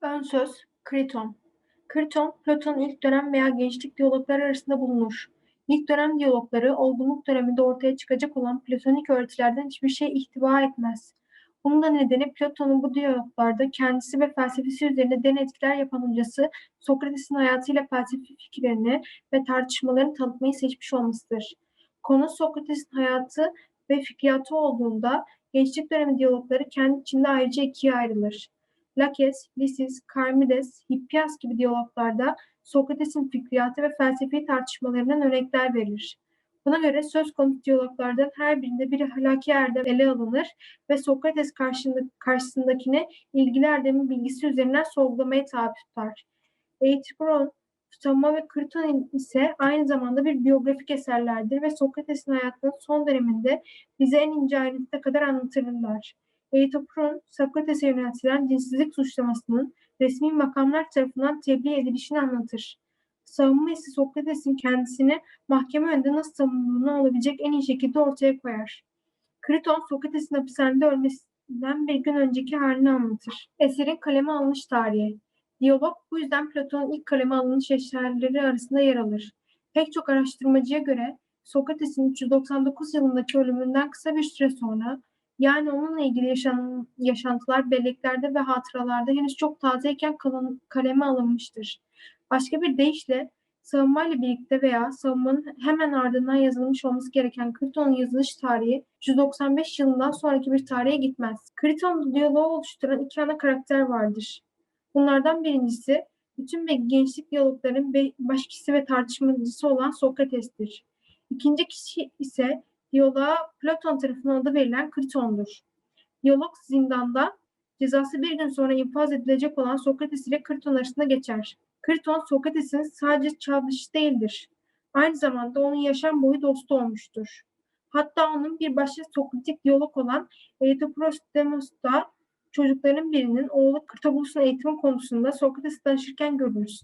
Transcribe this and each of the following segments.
Ön söz Kriton Kriton, Platon'un ilk dönem veya gençlik diyalogları arasında bulunur. İlk dönem diyalogları, olgunluk döneminde ortaya çıkacak olan platonik öğretilerden hiçbir şey ihtiva etmez. Bunun da nedeni Platon'un bu diyaloglarda kendisi ve felsefesi üzerine den etkiler yapan hocası Sokrates'in hayatıyla felsefi fikirlerini ve tartışmalarını tanıtmayı seçmiş olmasıdır. Konu Sokrates'in hayatı ve fikriyatı olduğunda gençlik dönemi diyalogları kendi içinde ayrıca ikiye ayrılır. Lakes, Lysis, Charmides, Hippias gibi diyaloglarda Sokrates'in fikriyatı ve felsefi tartışmalarından örnekler verilir. Buna göre söz konusu diyaloglardan her birinde bir ahlaki erdem ele alınır ve Sokrates karşısında, karşısındakine ilgili erdemin bilgisi üzerinden sorgulamaya tabi tutar. Euthyphron, Tutama ve Kriton ise aynı zamanda bir biyografik eserlerdir ve Sokrates'in hayatının son döneminde bize en ince ayrıntıda kadar anlatırlar. Euthyphron, Sokrates'e yöneltilen dinsizlik suçlamasının resmi makamlar tarafından tebliğ edilişini anlatır. Savunma ise Sokrates'in kendisini mahkeme önünde nasıl savunduğunu olabilecek en iyi şekilde ortaya koyar. Kriton, Sokrates'in hapishanede ölmesinden bir gün önceki halini anlatır. Eserin kaleme alınış tarihi. Diyalog bu yüzden Platon'un ilk kaleme alınış eserleri arasında yer alır. Pek çok araştırmacıya göre Sokrates'in 399 yılındaki ölümünden kısa bir süre sonra yani onunla ilgili yaşanan yaşantılar belleklerde ve hatıralarda henüz çok tazeyken kaleme alınmıştır. Başka bir deyişle savunmayla birlikte veya savunmanın hemen ardından yazılmış olması gereken Kriton'un yazılış tarihi 195 yılından sonraki bir tarihe gitmez. Kriton'da diyaloğu oluşturan iki ana karakter vardır. Bunlardan birincisi bütün ve gençlik diyalogların başkisi ve tartışmacısı olan Sokrates'tir. İkinci kişi ise diyaloğa Platon tarafından adı verilen Kriton'dur. Diyalog zindanda cezası bir gün sonra infaz edilecek olan Sokrates ile Kriton arasında geçer. Kriton Sokrates'in sadece çağdaşı değildir. Aynı zamanda onun yaşam boyu dostu olmuştur. Hatta onun bir başka Sokratik diyalog olan Euthyphrodemos'ta çocukların birinin oğlu Kırtabulus'un eğitimi konusunda Sokrates'e danışırken görürüz.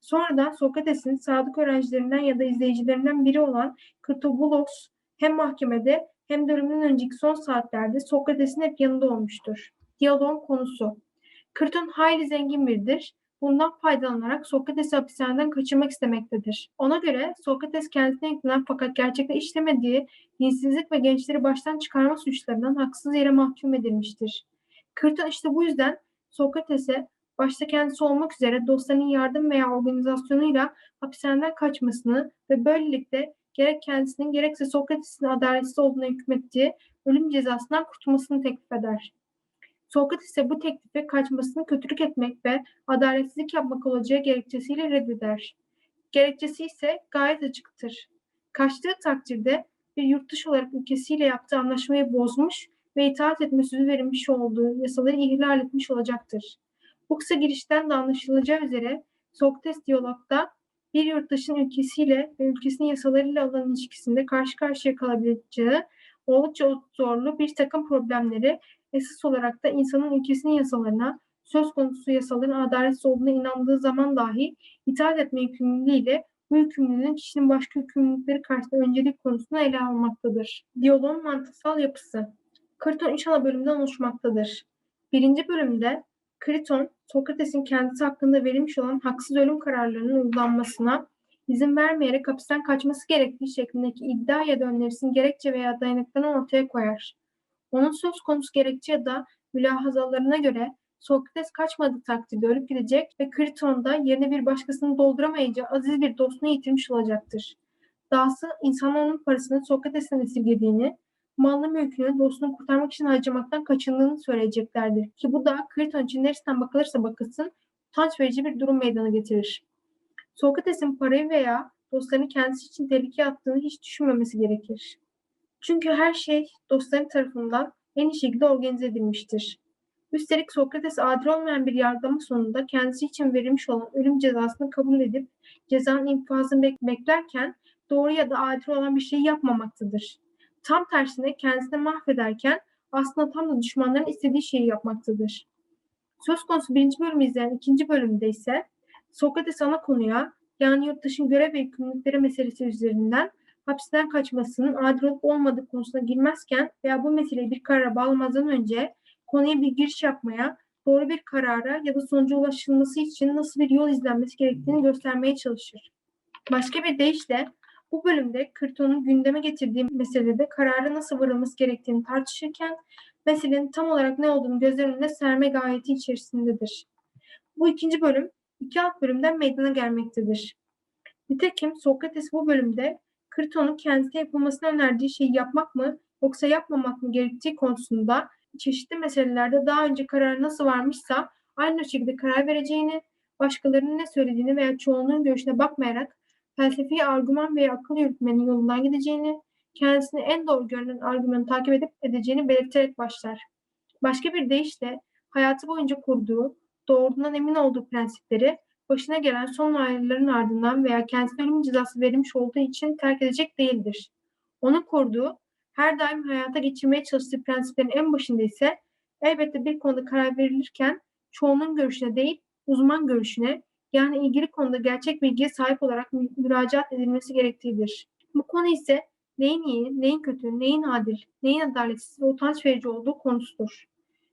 Sonradan Sokrates'in sadık öğrencilerinden ya da izleyicilerinden biri olan Kırtabulos hem mahkemede hem de ölümünden önceki son saatlerde Sokrates'in hep yanında olmuştur. Diyaloğun konusu. Kriton hayli zengin biridir. Bundan faydalanarak Sokrates'i hapishaneden kaçırmak istemektedir. Ona göre Sokrates kendisine yüklenen fakat gerçekte işlemediği dinsizlik ve gençleri baştan çıkarma suçlarından haksız yere mahkum edilmiştir. Kriton işte bu yüzden Sokrates'e başta kendisi olmak üzere dostlarının yardım veya organizasyonuyla hapishaneden kaçmasını ve böylelikle gerek kendisinin gerekse Sokrates'in adaletsiz olduğuna hükmettiği ölüm cezasından kurtulmasını teklif eder. Sokrates ise bu teklifi kaçmasını kötülük etmek ve adaletsizlik yapmak olacağı gerekçesiyle reddeder. Gerekçesi ise gayet açıktır. Kaçtığı takdirde bir yurttaş olarak ülkesiyle yaptığı anlaşmayı bozmuş ve itaat etme sözü verilmiş olduğu yasaları ihlal etmiş olacaktır. Bu kısa girişten de anlaşılacağı üzere Sokrates diyalogda bir yurttaşın ülkesiyle ve ülkesinin yasalarıyla olan ilişkisinde karşı karşıya kalabileceği oldukça zorlu bir takım problemleri esas olarak da insanın ülkesinin yasalarına söz konusu yasaların adaletsiz olduğuna inandığı zaman dahi itaat etme yükümlülüğüyle bu yükümlülüğün kişinin başka yükümlülükleri karşısında öncelik konusunu ele almaktadır. Diyaloğun mantıksal yapısı Kriton üç ana bölümden oluşmaktadır. Birinci bölümde Kriton, Sokrates'in kendisi hakkında verilmiş olan haksız ölüm kararlarının uygulanmasına izin vermeyerek hapisten kaçması gerektiği şeklindeki iddia ya da önerisini gerekçe veya dayanıklarını ortaya koyar. Onun söz konusu gerekçe ya da mülahazalarına göre Sokrates kaçmadığı takdirde ölüp gidecek ve Kriton da yerine bir başkasını dolduramayacağı aziz bir dostunu yitirmiş olacaktır. Dahası insanlar onun parasını Sokrates'ten esirgediğini, mallı mülkünü dostunu kurtarmak için harcamaktan kaçındığını söyleyeceklerdir. Ki bu da Kriton için neresinden bakılırsa bakılsın utanç verici bir durum meydana getirir. Sokrates'in parayı veya dostlarını kendisi için tehlikeye attığını hiç düşünmemesi gerekir. Çünkü her şey dostları tarafından en iyi şekilde organize edilmiştir. Üstelik Sokrates adil olmayan bir yargılama sonunda kendisi için verilmiş olan ölüm cezasını kabul edip cezanın infazını beklerken doğru ya da adil olan bir şey yapmamaktadır. Tam tersine kendisini mahvederken aslında tam da düşmanların istediği şeyi yapmaktadır. Söz konusu birinci bölümü izleyen ikinci bölümde ise Sokrates ana konuya yani yurttaşın görev ve yükümlülükleri meselesi üzerinden hapisten kaçmasının adil olup olmadığı konusuna girmezken veya bu meseleyi bir karara bağlamazdan önce konuya bir giriş yapmaya, doğru bir karara ya da sonuca ulaşılması için nasıl bir yol izlenmesi gerektiğini göstermeye çalışır. Başka bir deyişle bu bölümde Kırton'un gündeme getirdiği meselede karara nasıl varılması gerektiğini tartışırken meselenin tam olarak ne olduğunu gözler önüne serme gayeti içerisindedir. Bu ikinci bölüm iki alt bölümden meydana gelmektedir. Nitekim Sokrates bu bölümde Kriton'un kendisine yapılmasını önerdiği şeyi yapmak mı yoksa yapmamak mı gerektiği konusunda çeşitli meselelerde daha önce karar nasıl varmışsa aynı şekilde karar vereceğini, başkalarının ne söylediğini veya çoğunluğun görüşüne bakmayarak felsefi argüman veya akıl yürütmenin yolundan gideceğini, kendisine en doğru görünen argümanı takip edip edeceğini belirterek başlar. Başka bir deyişle hayatı boyunca kurduğu, doğrudan emin olduğu prensipleri başına gelen son olayların ardından veya kendisine ölüm cezası verilmiş olduğu için terk edecek değildir. Onun kurduğu, her daim hayata geçirmeye çalıştığı prensiplerin en başında ise elbette bir konuda karar verilirken çoğunun görüşüne değil, uzman görüşüne yani ilgili konuda gerçek bilgiye sahip olarak mü- müracaat edilmesi gerektiğidir. Bu konu ise neyin iyi, neyin kötü, neyin adil, neyin adaletsiz ve utanç verici olduğu konusudur.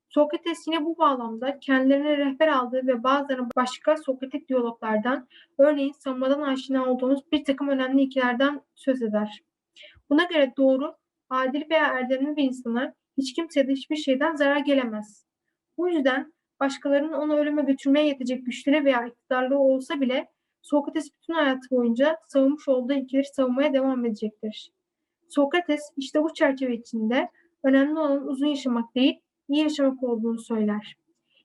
Sokrates yine bu bağlamda kendilerine rehber aldığı ve bazılarına başka Sokratik diyaloglardan, örneğin savunmadan aşina olduğumuz bir takım önemli ilkelerden söz eder. Buna göre doğru, adil veya erdemli bir insana hiç kimseye de hiçbir şeyden zarar gelemez. Bu yüzden başkalarının onu ölüme götürmeye yetecek güçleri veya iktidarları olsa bile Sokrates bütün hayatı boyunca savunmuş olduğu ilkeleri savunmaya devam edecektir. Sokrates işte bu çerçeve içinde önemli olan uzun yaşamak değil, iyi yaşamak olduğunu söyler.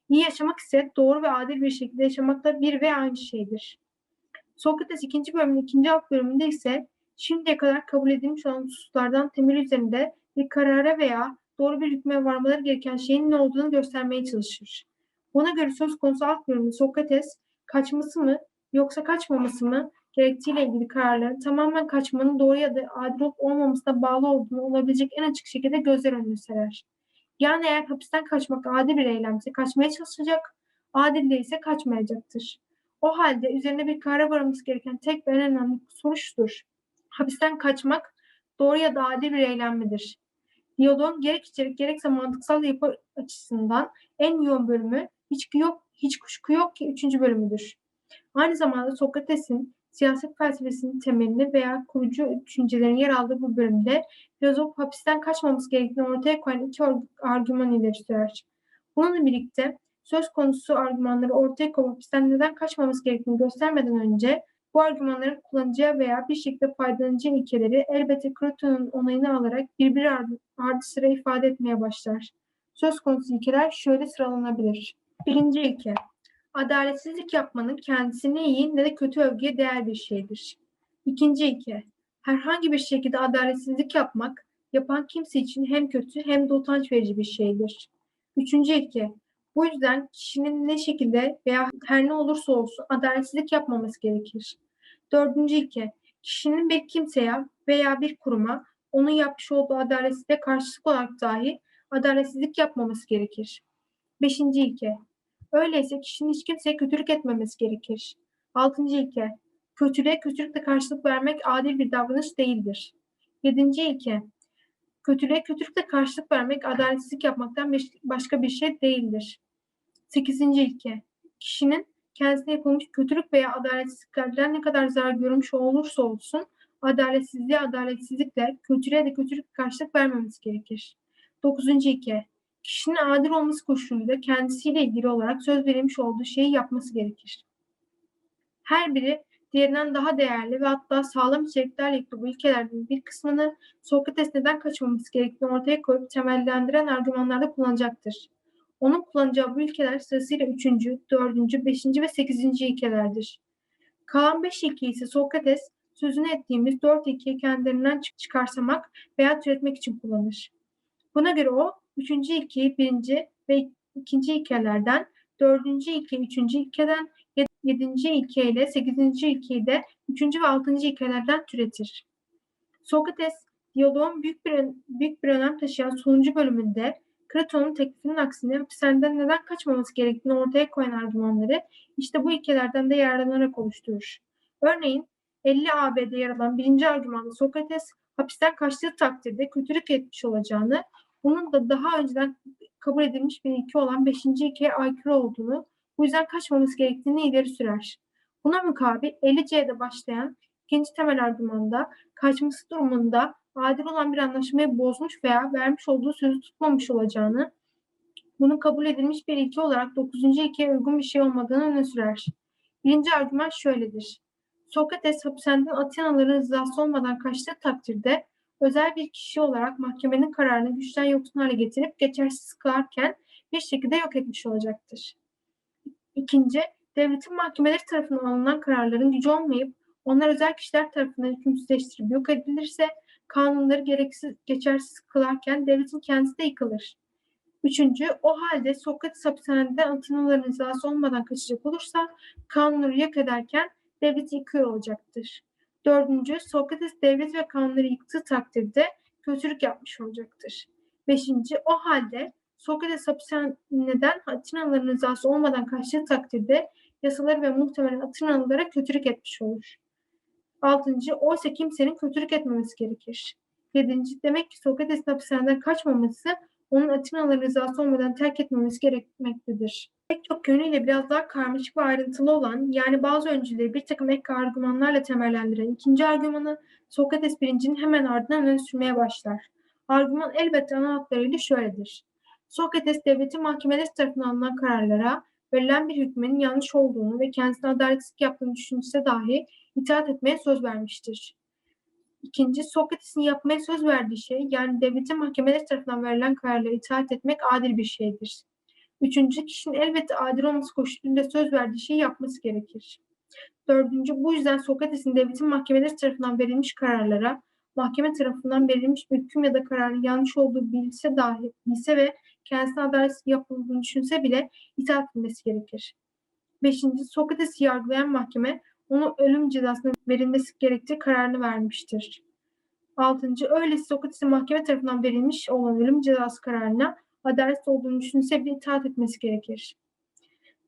İyi yaşamak ise doğru ve adil bir şekilde yaşamakla bir ve aynı şeydir. Sokrates ikinci bölümün ikinci alt bölümünde ise şimdiye kadar kabul edilmiş olan hususlardan temel üzerinde bir karara veya doğru bir hükme varmaları gereken şeyin ne olduğunu göstermeye çalışır. Buna göre söz konusu alt bölümde Sokrates kaçması mı yoksa kaçmaması mı gerektiğiyle ilgili kararların tamamen kaçmanın doğru ya da adil olup olmamasına bağlı olduğunu olabilecek en açık şekilde gözler önüne serer. Yani eğer hapisten kaçmak adil bir eylemse kaçmaya çalışacak, adil değilse kaçmayacaktır. O halde üzerine bir karara varılması gereken tek ve en önemli soru şudur. Hapisten kaçmak doğru ya da adil bir eylem midir? Diyaloğun gerek içerik gerekse mantıksal yapı açısından en yoğun bölümü hiç yok, hiç kuşku yok ki üçüncü bölümüdür. Aynı zamanda Sokrates'in siyaset felsefesinin temelini veya kurucu düşüncelerin yer aldığı bu bölümde filozof hapisten kaçmaması gerektiğini ortaya koyan iki argüman ileri sürer. Bununla birlikte söz konusu argümanları ortaya koyup hapisten neden kaçmaması gerektiğini göstermeden önce bu argümanların kullanacağı veya bir şekilde faydalanacağı ilkeleri elbette Croton'un onayını alarak birbiri ardı, ardı sıra ifade etmeye başlar. Söz konusu ilkeler şöyle sıralanabilir. Birinci ilke. Adaletsizlik yapmanın kendisi ne iyi ne de kötü övgüye değer bir şeydir. İkinci ilke. Herhangi bir şekilde adaletsizlik yapmak, yapan kimse için hem kötü hem de utanç verici bir şeydir. Üçüncü ilke. Bu yüzden kişinin ne şekilde veya her ne olursa olsun adaletsizlik yapmaması gerekir. Dördüncü ilke. Kişinin bir kimseye veya bir kuruma onun yapmış olduğu adaletsizliğe karşılık olarak dahi adaletsizlik yapmaması gerekir. Beşinci ilke. Öyleyse kişinin hiç kimseye kötülük etmemesi gerekir. Altıncı ilke. Kötülüğe kötülükle karşılık vermek adil bir davranış değildir. Yedinci ilke. Kötülüğe kötülükle karşılık vermek adaletsizlik yapmaktan başka bir şey değildir. Sekizinci ilke. Kişinin kendisine yapılmış kötülük veya adaletsizliklerden ne kadar zarar görmüş olursa olsun adaletsizliğe adaletsizlikle, kötülüğe de kötülük karşılık vermemesi gerekir. Dokuzuncu ilke. Kişinin adil olması koşuluyla kendisiyle ilgili olarak söz verilmiş olduğu şeyi yapması gerekir. Her biri diğerinden daha değerli ve hatta sağlam içeriklerle yüklü bu ilkelerden bir kısmını Sokrates neden kaçmaması gerektiğini ortaya koyup temellendiren argümanlarda kullanacaktır. Onun kullanacağı bu ilkeler sırasıyla üçüncü, dördüncü, beşinci ve sekizinci ilkelerdir. Kalan beş ilkeyi ise Sokrates sözünü ettiğimiz dört ilkeyi kendilerinden çık- çıkarsamak veya türetmek için kullanır. Buna göre o, üçüncü ilkeyi birinci ve ikinci ilkelerden, dördüncü ilkeyi üçüncü ilkeden, yed- yedinci ilke ile sekizinci ilkeyi de üçüncü ve altıncı ilkelerden türetir. Sokrates, diyaloğun büyük bir, büyük bir önem taşıyan sonuncu bölümünde Kraton'un teklifinin aksine hapishaneden neden kaçmaması gerektiğini ortaya koyan argümanları işte bu ilkelerden de yararlanarak oluşturur. Örneğin 50 AB'de yer alan birinci argümanda Sokrates hapisten kaçtığı takdirde kötülük etmiş olacağını, bunun da daha önceden kabul edilmiş bir ilke olan beşinci ilkeye aykırı olduğunu, bu yüzden kaçmaması gerektiğini ileri sürer. Buna mukabil 50C'de başlayan ikinci temel argümanda kaçması durumunda adil olan bir anlaşmayı bozmuş veya vermiş olduğu sözü tutmamış olacağını, bunun kabul edilmiş bir ilke olarak 9. ilkeye uygun bir şey olmadığını öne sürer. Birinci argüman şöyledir. Sokrates hapishaneden Atenalıların rızası olmadan kaçtığı takdirde özel bir kişi olarak mahkemenin kararını güçten yoksun hale getirip geçersiz kılarken bir şekilde yok etmiş olacaktır. İkinci, devletin mahkemeleri tarafından alınan kararların gücü olmayıp onlar özel kişiler tarafından hükümsüzleştirip yok edilirse kanunları gereksiz, geçersiz kılarken devletin kendisi de yıkılır. Üçüncü, o halde Sokrates hapishaneden Atinalıların rızası olmadan kaçacak olursa kanunları yok ederken devleti yıkıyor olacaktır. Dördüncü, Sokrates devlet ve kanunları yıktığı takdirde kötülük yapmış olacaktır. Beşinci, o halde Sokrates hapishaneden Atinalıların rızası olmadan kaçtığı takdirde yasaları ve muhtemelen Atinalılara kötülük etmiş olur. Altıncı, oysa kimsenin kötülük etmemesi gerekir. Yedinci, demek ki Sokrates'in hapishaneden kaçmaması onun Atinalıların rızası olmadan terk etmemesi gerekmektedir. Pek çok yönüyle biraz daha karmaşık ve ayrıntılı olan, yani bazı öncüleri bir takım ek argümanlarla temellendiren ikinci argümanı Sokrates birincinin hemen ardından öne sürmeye başlar. Argüman elbette ana hatlarıyla şöyledir. Sokrates devletin mahkemeleri tarafından alınan kararlara verilen bir hükmenin yanlış olduğunu ve kendisine adaletsizlik yaptığını düşünse dahi itaat etmeye söz vermiştir. İkinci, Sokrates'in yapmaya söz verdiği şey, yani devletin mahkemeleri tarafından verilen kararlara itaat etmek adil bir şeydir. Üçüncü, kişinin elbette adil olması koşuluyla söz verdiği şeyi yapması gerekir. Dördüncü, bu yüzden Sokrates'in devletin mahkemeleri tarafından verilmiş kararlara, mahkeme tarafından verilmiş bir hüküm ya da kararın yanlış olduğu bilse dahi, bilse ve kendisine adaletsiz yapıldığını düşünse bile itaat etmesi gerekir. Beşinci, Sokrates'i yargılayan mahkeme onu ölüm cezasına verilmesi gerektiği kararını vermiştir. Altıncı, öyleyse Sokrates'in mahkeme tarafından verilmiş olan ölüm cezası kararına adalet olduğunu düşünse bile itaat etmesi gerekir.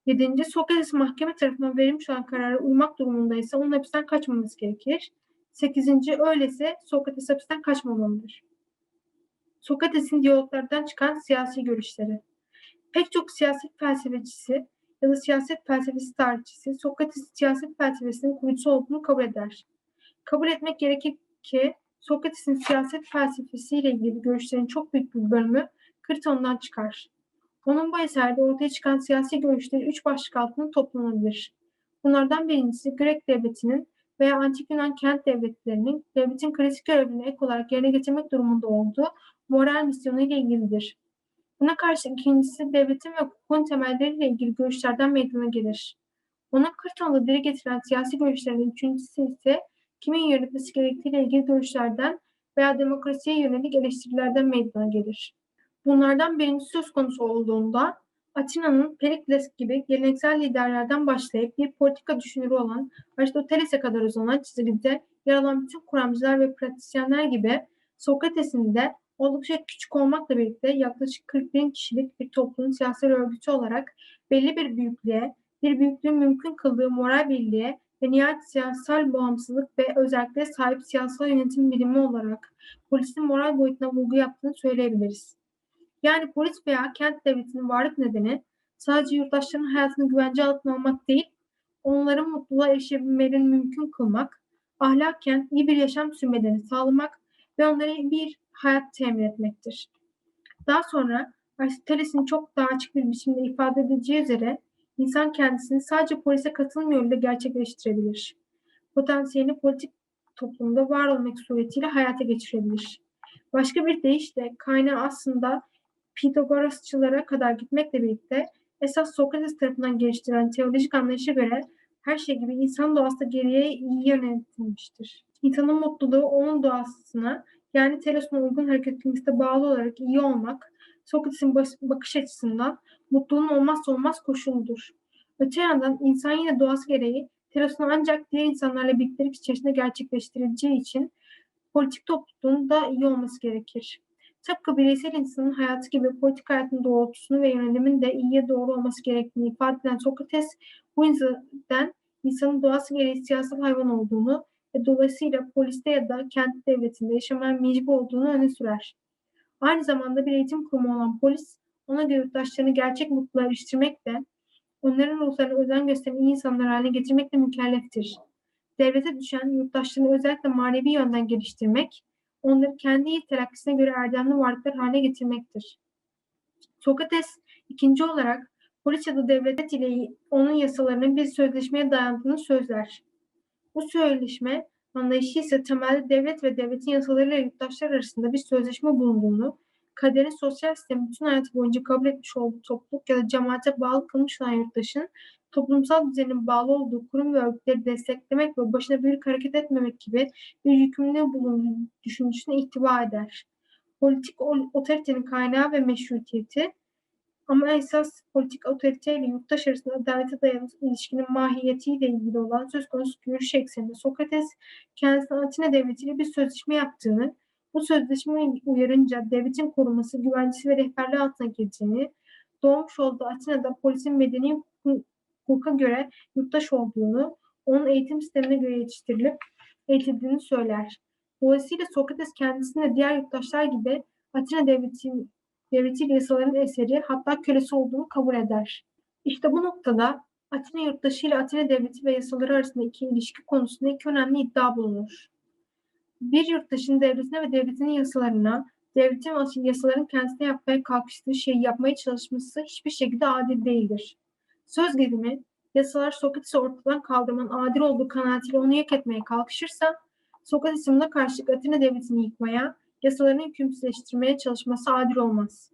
Yedinci, Sokrates mahkeme tarafından verilmiş olan karara uymak durumundaysa onun hapisten kaçmaması gerekir. Sekizinci, öyleyse Sokrates hapisten kaçmamalıdır. Sokrates'in diyaloglardan çıkan siyasi görüşleri. Pek çok siyaset felsefecisi ya da siyaset felsefesi tarihçisi Sokrates siyaset felsefesinin kurucusu olduğunu kabul eder. Kabul etmek gerekir ki Sokrates'in siyaset felsefesiyle ilgili görüşlerin çok büyük bir bölümü Kriton'dan çıkar. Onun bu eserde ortaya çıkan siyasi görüşleri üç başlık altında toplanabilir. Bunlardan birincisi Grek devletinin veya Antik Yunan kent devletlerinin devletin klasik görevini ek olarak yerine getirmek durumunda olduğu moral misyonu ile ilgilidir. Buna karşı ikincisi devletin ve hukukun temelleriyle ilgili görüşlerden meydana gelir. Ona Kırton'da dile getiren siyasi görüşlerin üçüncüsü ise kimin yönetmesi gerektiğiyle ilgili görüşlerden veya demokrasiye yönelik eleştirilerden meydana gelir. Bunlardan birincisi söz konusu olduğunda Atina'nın Perikles gibi geleneksel liderlerden başlayıp bir politika düşünürü olan Aristoteles'e kadar uzanan çizgide yer alan bütün kuramcılar ve pratisyenler gibi Sokrates'in de oldukça küçük olmakla birlikte yaklaşık 40 bin kişilik bir toplumun siyasal örgütü olarak belli bir büyüklüğe, bir büyüklüğün mümkün kıldığı moral birliğe ve nihayet siyasal bağımsızlık ve özellikle sahip siyasal yönetim birimi olarak polisin moral boyutuna vurgu yaptığını söyleyebiliriz. Yani polis veya kent devletinin varlık nedeni sadece yurttaşların hayatını güvence altına almak değil, onların mutluluğa erişebilmelerini mümkün kılmak, ahlaken iyi bir yaşam sürmelerini sağlamak ve onlara bir hayat temin etmektir. Daha sonra Aristoteles'in çok daha açık bir biçimde ifade edeceği üzere insan kendisini sadece polise katılım yoluyla gerçekleştirebilir. Potansiyelini politik toplumda var olmak suretiyle hayata geçirebilir. Başka bir deyişle kaynağı aslında Pitagorasçılara kadar gitmekle birlikte esas Sokrates tarafından geliştirilen teolojik anlayışa göre her şey gibi insan doğası da geriye iyi yönetilmiştir. İnsanın mutluluğu onun doğasına yani telosuna uygun hareket etmesine bağlı olarak iyi olmak Sokrates'in bakış açısından mutluluğun olmazsa olmaz koşuludur. Öte yandan insan yine doğası gereği telosunu ancak diğer insanlarla birliktelik içerisinde gerçekleştirileceği için politik topluluğun da iyi olması gerekir. Tıpkı bireysel insanın hayatı gibi politik hayatın doğrultusunu ve yönelimin de iyiye doğru olması gerektiğini ifade eden Sokrates, bu yüzden insanın doğası gereği siyasal hayvan olduğunu ve dolayısıyla poliste ya da kent devletinde yaşamaya mecbur olduğunu öne sürer. Aynı zamanda bir eğitim kurumu olan polis, ona göre yurttaşlarını gerçek mutluluğa eriştirmekle, onların ruhlarına özen gösteren iyi insanlar haline getirmekle mükelleftir. Devlete düşen yurttaşlarını özellikle manevi yönden geliştirmek, onları kendi iyi terakkisine göre erdemli varlıklar haline getirmektir. Sokrates ikinci olarak polis ya da devlet ile onun yasalarının bir sözleşmeye dayandığını sözler. Bu sözleşme anlayışı ise temelde devlet ve devletin yasalarıyla yurttaşlar arasında bir sözleşme bulunduğunu, kaderin sosyal sistemi bütün hayatı boyunca kabul etmiş olduğu topluluk ya da cemaate bağlı kılmış olan yurttaşın toplumsal düzenin bağlı olduğu kurum ve örgütleri desteklemek ve başına büyük hareket etmemek gibi bir yükümlülüğü bulunduğu düşüncesine ihtiva eder. Politik otoritenin kaynağı ve meşrutiyeti ama esas politik otorite ile yurttaş arasında adalete dayalı ilişkinin mahiyetiyle ilgili olan söz konusu görüş ekseninde Sokrates kendisine Atina devletiyle bir sözleşme yaptığını, bu sözleşme uyarınca devletin koruması, güvencesi ve rehberliği altına gireceğini, doğmuş olduğu Atina'da polisin medeni hukuka göre yurttaş olduğunu, onun eğitim sistemine göre yetiştirilip eğitildiğini söyler. Dolayısıyla Sokrates kendisini diğer yurttaşlar gibi Atina devletinin devletiyle yasaların eseri hatta kölesi olduğunu kabul eder. İşte bu noktada Atina yurttaşı ile Atina devleti ve yasaları arasındaki ilişki konusunda iki önemli iddia bulunur. Bir yurttaşın devletine ve devletinin yasalarına, devletin ve yasaların kendisine yapmaya kalkıştığı şeyi yapmaya çalışması hiçbir şekilde adil değildir. Söz gelimi, yasalar Sokrates'i ortadan kaldırmanın adil olduğu kanaatiyle onu yok etmeye kalkışırsa, Sokrates'in buna karşılık Atina devletini yıkmaya, yasalarını hükümsüzleştirmeye çalışması adil olmaz.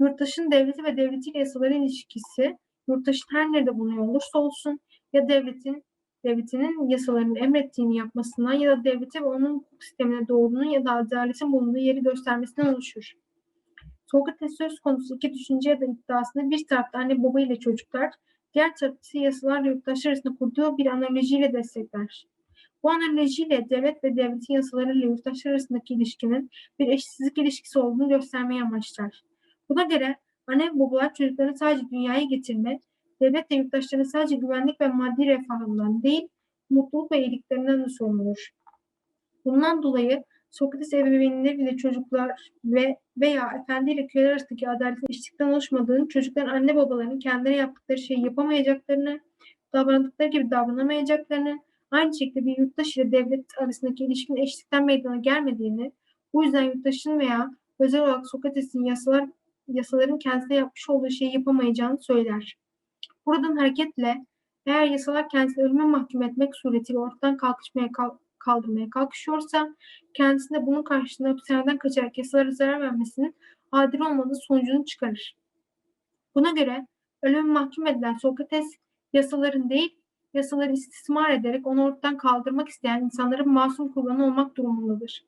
Yurttaşın devleti ve devletiyle yasaların ilişkisi, yurttaşın her nerede bulunuyor olursa olsun ya devletin devletinin yasalarının emrettiğini yapmasından ya da devlete ve onun hukuk sistemine doğrunun ya da adaletin bulunduğu yeri göstermesinden oluşur. Sokrates söz konusu iki düşünce ya da iddiasını bir tarafta anne baba ile çocuklar, diğer tarafta ise yasalarla yurttaşlar arasında kurduğu bir analojiyle destekler. Bu analojiyle devlet ve devletin yasalarıyla yurttaşlar arasındaki ilişkinin bir eşitsizlik ilişkisi olduğunu göstermeye amaçlar. Buna göre anne ve babalar çocuklarını sadece dünyaya getirme, devlet ve yurttaşlarına sadece güvenlik ve maddi refahından değil, mutluluk ve iyiliklerinden de sorumludur. Bundan dolayı Sokrates ebeveynleriyle çocuklar ve veya efendi ile köleler arasındaki adaletin eşitlikten oluşmadığını, çocukların anne babalarının kendileri yaptıkları şeyi yapamayacaklarını, davrandıkları gibi davranamayacaklarını, aynı şekilde bir yurttaş ile devlet arasındaki ilişkinin eşitlikten meydana gelmediğini, bu yüzden yurttaşın veya özel olarak Sokrates'in yasalar, yasaların kendisine yapmış olduğu şeyi yapamayacağını söyler. Buradan hareketle eğer yasalar kendisini ölüme mahkum etmek suretiyle ortadan kalkışmaya kalk kaldırmaya kalkışıyorsa kendisine bunun karşısında hapishaneden kaçarak yasalara zarar vermesinin adil olmadığı sonucunu çıkarır. Buna göre ölüme mahkum edilen Sokrates yasaların değil yasaları istismar ederek onu ortadan kaldırmak isteyen insanların masum kurbanı olmak durumundadır.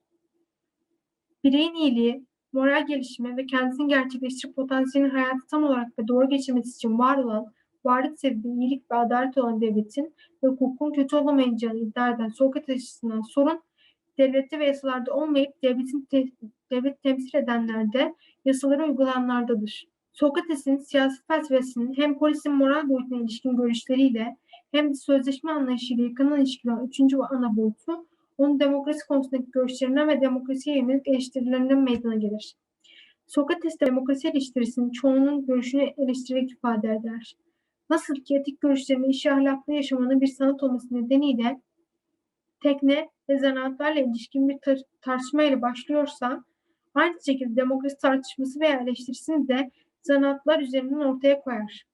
Bireyin iyiliği, moral gelişimi ve kendisini gerçekleştirip potansiyelini hayatı tam olarak ve doğru geçirmesi için var olan, varlık sebebi iyilik ve adalet olan devletin ve hukukun kötü olamayacağını iddia eden Sokrates açısından sorun, devlette ve yasalarda olmayıp devletin te devlet temsil edenlerde, yasaları uygulayanlardadır. Sokrates'in siyasi felsefesinin hem polisin moral boyutuna ilişkin görüşleriyle hem de sözleşme anlayışıyla yakından ilişkili üçüncü ve ana boyutu, onun demokrasi konusundaki görüşlerinden ve demokrasiye yönelik eleştirilerinden meydana gelir. Sokrates demokrasi eleştirisinin çoğunun görüşünü eleştirerek ifade eder. Nasıl ki etik görüşlerin işi ahlaklı yaşamanın bir sanat olması nedeniyle tekne ve zanaatlarla ilişkin bir tar- tartışmayla başlıyorsa, aynı şekilde demokrasi tartışması veya eleştirisini de zanaatlar üzerinden ortaya koyar.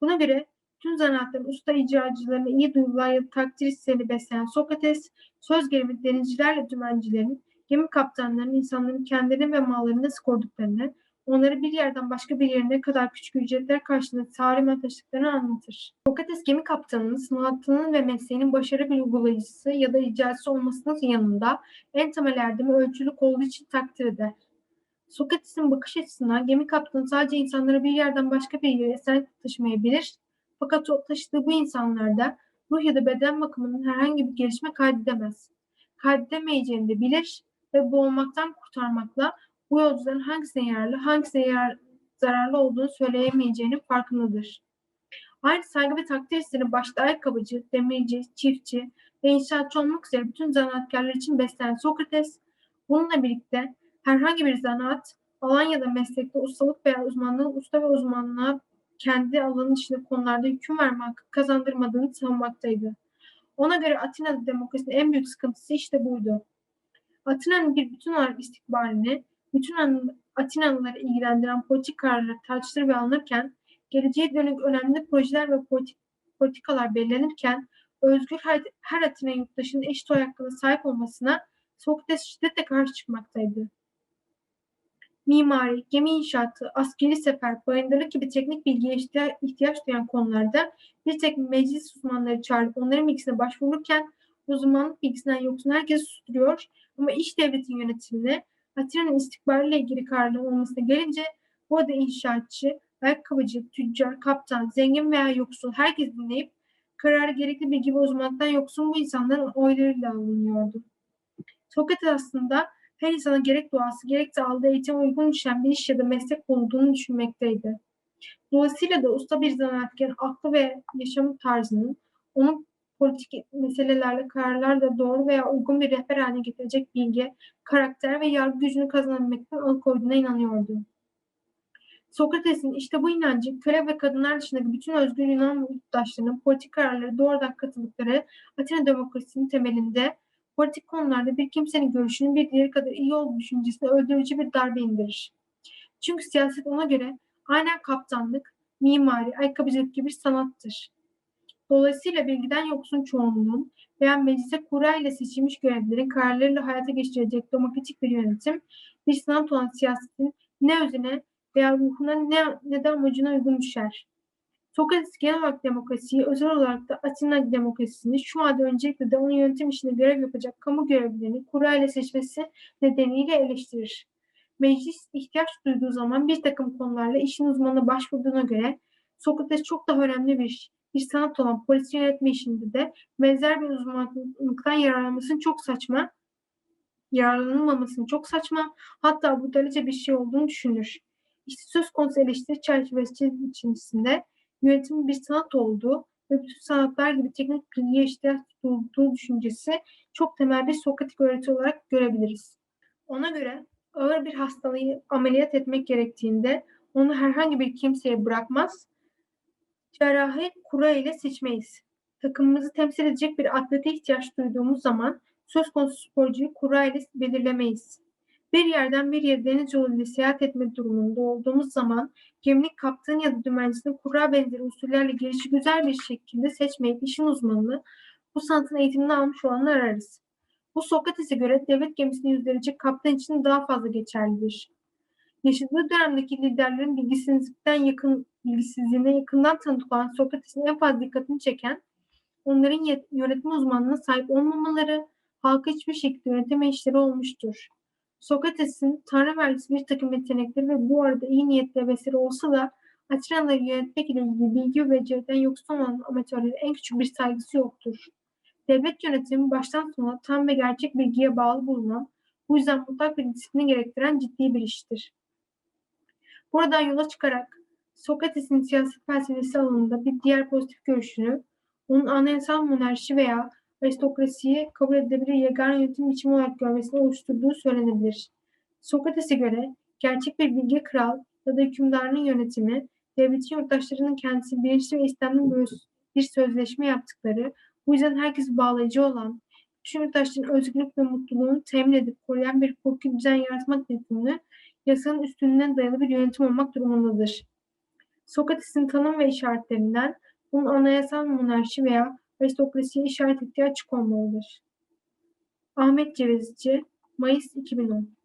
Buna göre tüm zanaatların usta icracılarını iyi duygular ya da takdir hislerini besleyen Sokrates, söz gelimi denizcilerle dümencilerin, gemi kaptanlarının insanların kendilerini ve mallarını nasıl koruduklarını, onları bir yerden başka bir yerine kadar küçük ücretler karşılığında tarihime taşıdıklarını anlatır. Sokrates gemi kaptanının, sanatının ve mesleğinin başarı bir uygulayıcısı ya da icracısı olmasının yanında en temel erdemi ölçülük olduğu için takdir eder. Sokrates'in bakış açısından gemi kaptanı sadece insanları bir yerden başka bir yere esenlikle taşımayabilir, fakat o taşıdığı bu insanlarda ruh ya da beden bakımının herhangi bir gelişme kaydedemez. Kaydedemeyeceğini de bilir ve boğulmaktan kurtarmakla bu yolcuların hangisine yararlı, hangisine yarar, zararlı olduğunu söyleyemeyeceğinin farkındadır. Aynı saygı ve takdir hissini başta ayakkabıcı, demirci, çiftçi ve inşaatçı olmak üzere bütün zanaatkarlar için besleyen Sokrates, bununla birlikte herhangi bir zanaat alan ya da meslekte ustalık veya uzmanlığın usta ve uzmanlığa kendi alanı dışında konularda hüküm verme hakkı kazandırmadığını savunmaktaydı. Ona göre Atina'da demokrasinin en büyük sıkıntısı işte buydu. Atina'nın bir bütün olarak istikbalini, bütün Atinalıları ilgilendiren politik kararlar tartışılır ve alınırken, geleceğe dönük önemli projeler ve politik, politikalar belirlenirken, özgür her, her Atina yurttaşının eşit oy hakkına sahip olmasına Sokrates şiddetle karşı çıkmaktaydı. Mimari, gemi inşaatı, askeri sefer, bayındırlık gibi teknik bilgiye ihtiyaç duyan konularda bir tek meclis uzmanları çağırıp onların bilgisine başvururken uzmanlık bilgisinden yoksun herkes susturuyor ama iş devletin yönetimine Atina'nın istikbaliyle ilgili kararların olmasına gelince bu arada inşaatçı, ayakkabıcı, tüccar, kaptan, zengin veya yoksul herkes dinleyip kararı gerekli bilgi ve uzmanlıktan yoksun bu insanların oylarıyla alınıyordu. Sokrates aslında her insana gerek doğası gerekse aldığı eğitim uygun düşen bir iş ya da meslek bulunduğunu düşünmekteydi. Dolayısıyla da usta bir zanaatkar aklı ve yaşam tarzının onun politik meselelerle kararlarda doğru veya uygun bir rehber haline getirecek bilgi, karakter ve yargı gücünü kazanabilmekten alıkoyduğuna inanıyordu. Sokrates'in işte bu inancı köle ve kadınlar dışındaki bütün özgür Yunan yurttaşlarının politik kararları doğrudan katıldıkları Atina demokrasisinin temelinde politik konularda bir kimsenin görüşünün bir diğeri kadar iyi olduğu düşüncesine öldürücü bir darbe indirir. Çünkü siyaset ona göre aynen kaptanlık, mimari, ayakkabıcılık gibi sanattır. Dolayısıyla bilgiden yoksun çoğunluğun veya meclise kura ile seçilmiş görevlilerin kararlarıyla hayata geçirecek demokratik bir yönetim, bir sanat olan siyasetin ne özüne veya ruhuna ne, ne de amacına uygun düşer. Sokrates genel olarak demokrasiyi, özel olarak da Atina demokrasisini şu anda öncelikle de onun yönetim işinde görev yapacak kamu görevlilerini kura ile seçmesi nedeniyle eleştirir. Meclis ihtiyaç duyduğu zaman bir takım konularla işin uzmanına başvurduğuna göre Sokrates çok daha önemli bir bir sanat olan polis yönetme işinde de benzer bir uzmanlıktan yararlanmasının çok saçma, yararlanılmamasının çok saçma, hatta bu derece bir şey olduğunu düşünür. İşte söz konusu eleştiri çerçevesi içerisinde yönetimin bir sanat olduğu ve bütün sanatlar gibi teknik bilgiye ihtiyaç duyduğu düşüncesi çok temel bir Sokratik öğreti olarak görebiliriz. Ona göre ağır bir hastalığı ameliyat etmek gerektiğinde onu herhangi bir kimseye bırakmaz, cerrahi kura ile seçmeyiz. Takımımızı temsil edecek bir atlete ihtiyaç duyduğumuz zaman söz konusu sporcuyu kura ile belirlemeyiz. Bir yerden bir yere deniz yoluyla seyahat etme durumunda olduğumuz zaman gemlik kaptanı ya da dümencisini kura benzeri usullerle gelişi güzel bir şekilde seçmeyip işin uzmanını bu sanatın eğitimini almış olanı ararız. Bu Sokrates'e göre devlet gemisini yüzlerecek kaptan için daha fazla geçerlidir. Yaşadığı dönemdeki liderlerin bilgisizlikten yakın, bilgisizliğine yakından tanıdık olan Sokrates'in en fazla dikkatini çeken onların yönetim uzmanlığına sahip olmamaları, halka hiçbir şekilde yöneteme işleri olmuştur. Sokrates'in Tanrı vergisi bir takım yetenekleri ve bu arada iyi niyetli vesile olsa da Atinalıları yönetmek ile ilgili bilgi ve beceriden yoksun olan amatörlere en küçük bir saygısı yoktur. Devlet yönetimi baştan sona tam ve gerçek bilgiye bağlı bulunan, bu yüzden mutlak bir disiplini gerektiren ciddi bir iştir. Buradan yola çıkarak Sokrates'in siyaset felsefesi alanında bir diğer pozitif görüşünü, onun anayasal monarşi veya aristokrasiyi kabul edilebilir yegane yönetim biçimi olarak görmesini oluşturduğu söylenebilir. Sokrates'e göre gerçek bir bilge kral ya da hükümdarın yönetimi, devletin yurttaşlarının kendisi bilinçli ve istemli bir sözleşme yaptıkları, bu yüzden herkes bağlayıcı olan, tüm yurttaşların özgürlük ve mutluluğunu temin edip koruyan bir hukuki düzen yaratmak nedeniyle yasanın üstünlüğüne dayalı bir yönetim olmak durumundadır. Sokrates'in tanım ve işaretlerinden bunun anayasal monarşi veya aristokrasiye işaret ettiği açık olmalıdır. Ahmet Cevizci, Mayıs 2010